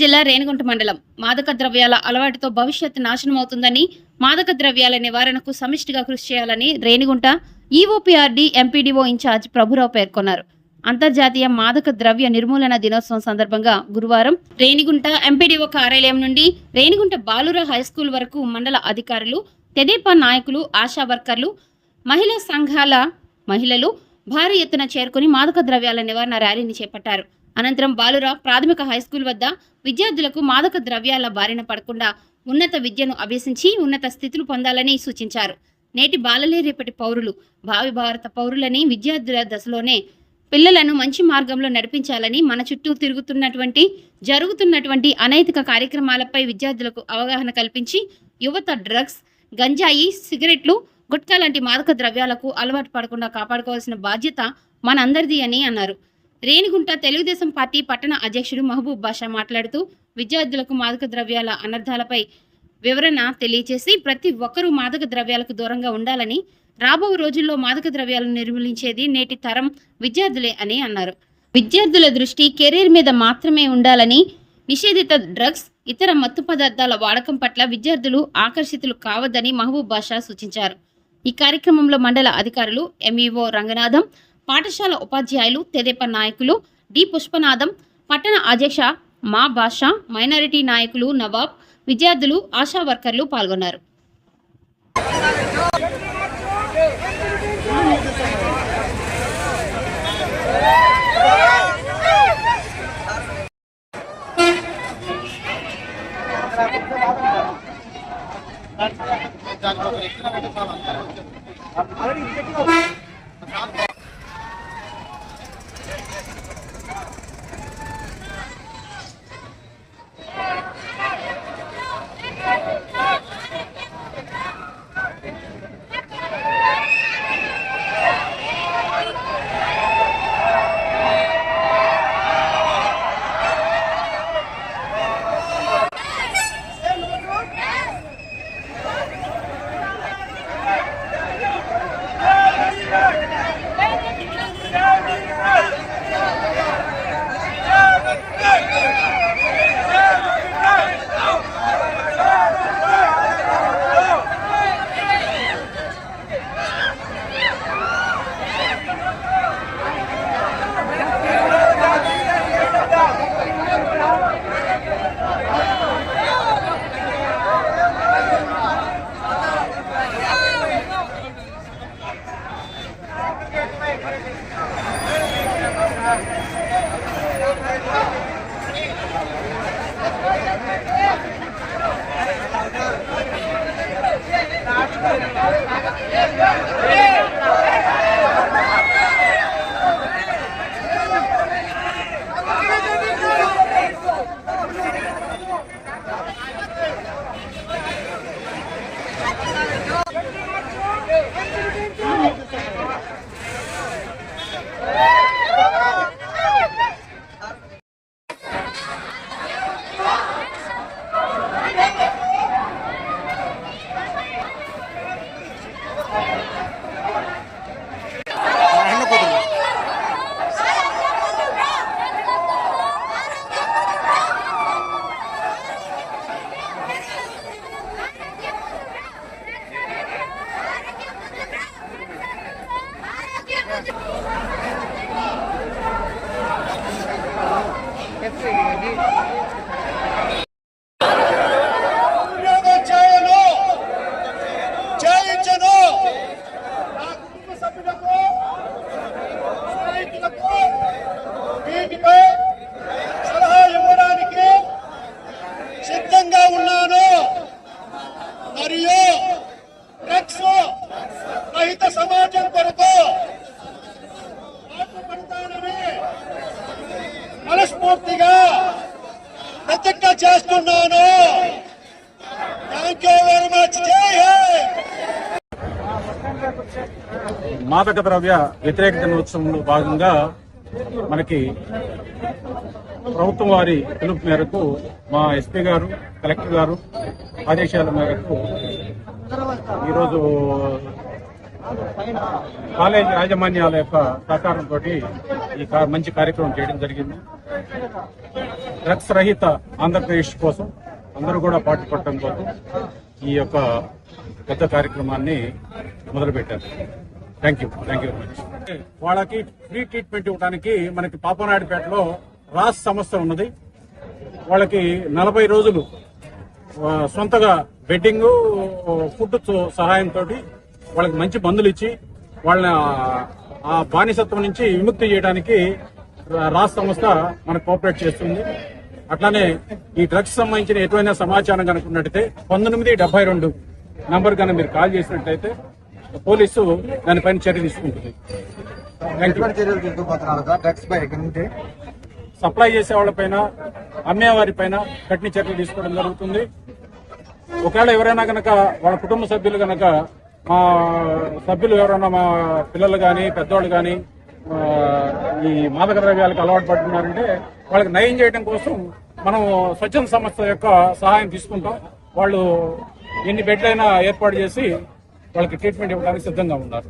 జిల్లా రేణిగుంట మండలం మాదక ద్రవ్యాల అలవాటుతో భవిష్యత్తు నాశనమవుతుందని మాదక ద్రవ్యాల నివారణకు సమిష్టిగా కృషి చేయాలని Renigunta EOPRD MPDO incharge Prabhurao పేర్కొన్నారు. అంతర్జాతీయ మాదక ద్రవ్య నిర్మూలన దినోత్సవం సందర్భంగా గురువారం రేణిగుంట ఎంపీడీఓ కార్యాలయం నుండి రేణిగుంట బాలుర హైస్కూల్ వరకు మండల అధికారులు తెదేపా నాయకులు ఆశా వర్కర్లు మహిళా సంఘాల మహిళలు భారీ ఎత్తున చేరుకుని మాదక ద్రవ్యాల నివారణ ర్యాలీని చేపట్టారు. అనంతరం బాలురావు ప్రాథమిక హైస్కూల్ వద్ద విద్యార్థులకు మాదక ద్రవ్యాల బారిన పడకుండా ఉన్నత విద్యను అభ్యసించి ఉన్నత స్థితులు పొందాలని సూచించారు. నేటి బాలలే రేపటి పౌరులు. భావి భారత పౌరులని విద్యార్థుల దశలోనే పిల్లలను మంచి మార్గంలో నడిపించాలని మన చుట్టూ తిరుగుతున్నటువంటి జరుగుతున్నటువంటి అనైతిక కార్యక్రమాలపై విద్యార్థులకు అవగాహన కల్పించి యువత డ్రగ్స్ గంజాయి సిగరెట్లు గుట్కా లాంటి మాదక ద్రవ్యాలకు అలవాటు పడకుండా కాపాడుకోవాల్సిన బాధ్యత మనందరిది అని అన్నారు. రేణిగుంట తెలుగుదేశం పార్టీ పట్టణ అధ్యక్షుడు మహబూబ్ బాషా మాట్లాడుతూ విద్యార్థులకు మాదక ద్రవ్యాల అనర్థాలపై వివరణ తెలియజేసి ప్రతి ఒక్కరూ మాదక ద్రవ్యాలకు దూరంగా ఉండాలని రాబో రోజుల్లో మాదక ద్రవ్యాలను నిర్మూలించేది నేటి తరం విద్యార్థులే అని అన్నారు. విద్యార్థుల దృష్టి కెరీర్ మీద మాత్రమే ఉండాలని నిషేధిత డ్రగ్స్ ఇతర మత్తు పదార్థాల వాడకం పట్ల విద్యార్థులు ఆకర్షితులు కావద్దని మహబూబ్ బాషా సూచించారు. ఈ కార్యక్రమంలో మండల అధికారులు ఎంఈఓ రంగనాథం పాఠశాల ఉపాధ్యాయులు తెదేప నాయకులు డి పుష్పనాథం పట్టణ అధ్యక్ష మా భాష మైనారిటీ నాయకులు నవాబ్ విద్యార్థులు ఆశా వర్కర్లు పాల్గొన్నారు. Thank you. ఉద్యోగం చేయను చేయించను నా కుటుంబ సభ్యులకు చేస్తున్నాను. థ్యాంక్ యూ వెరీ మచ్ మాదక ద్రవ్య వ్యతిరేక దినోత్సవంలో భాగంగా మనకి ప్రభుత్వం వారి పిలుపు మేరకు మా ఎస్పీ గారు కలెక్టర్ గారు ఆదేశాల మేరకు ఈరోజు కాలేజ్ యాజమాన్యాల యొక్క సహకారంతో ఈ మంచి కార్యక్రమం చేయడం జరిగింది. డ్రగ్స్ రహిత ఆంధ్రప్రదేశ్ కోసం అందరూ కూడా పాటుపడటం కోసం ఈ యొక్క పెద్ద కార్యక్రమాన్ని మొదలుపెట్టారు. Thank you thank you very much వాళ్ళకి ఫ్రీ ట్రీట్మెంట్ ఇవ్వడానికి మనకి పాపనాయుడుపేటలో రాస్ సంస్థ ఉన్నది. వాళ్ళకి నలభై రోజులు సొంతగా బెడ్డింగ్ ఫుడ్ సహాయంతో వాళ్ళకి మంచి మందులు ఇచ్చి వాళ్ళని ఆ- బానిసత్వం నుంచి విముక్తి చేయడానికి రాష్ట్ర సంస్థ మనకు కోఆపరేట్ చేస్తుంది. అట్లానే ఈ డ్రగ్స్ సంబంధించిన ఎటువంటి సమాచారం కనుక ఉన్నట్టయితే పంతొమ్మిది డెబ్బై రెండు నంబర్ కనుక మీరు కాల్ చేసినట్టయితే పోలీసు దానిపైన చర్య తీసుకుంటుంది. సప్లై చేసే వాళ్ళపైన అమ్మేవారి పైన కఠిన చర్యలు తీసుకోవడం జరుగుతుంది. ఒకవేళ ఎవరైనా గనక వాళ్ళ కుటుంబ సభ్యులు గనక మా సభ్యులు ఎవరైనా మా పిల్లలు కానీ పెద్దవాళ్ళు కానీ ఈ మాదక ద్రవ్యాలకు అలవాటు పడుతున్నారంటే వాళ్ళకి నయం చేయడం కోసం మనం స్వచ్ఛంద సంస్థ యొక్క సహాయం తీసుకుంటాం. వాళ్ళు ఎన్ని బెడ్లైనా ఏర్పాటు చేసి వాళ్ళకి ట్రీట్మెంట్ ఇవ్వడానికి సిద్ధంగా ఉన్నారు.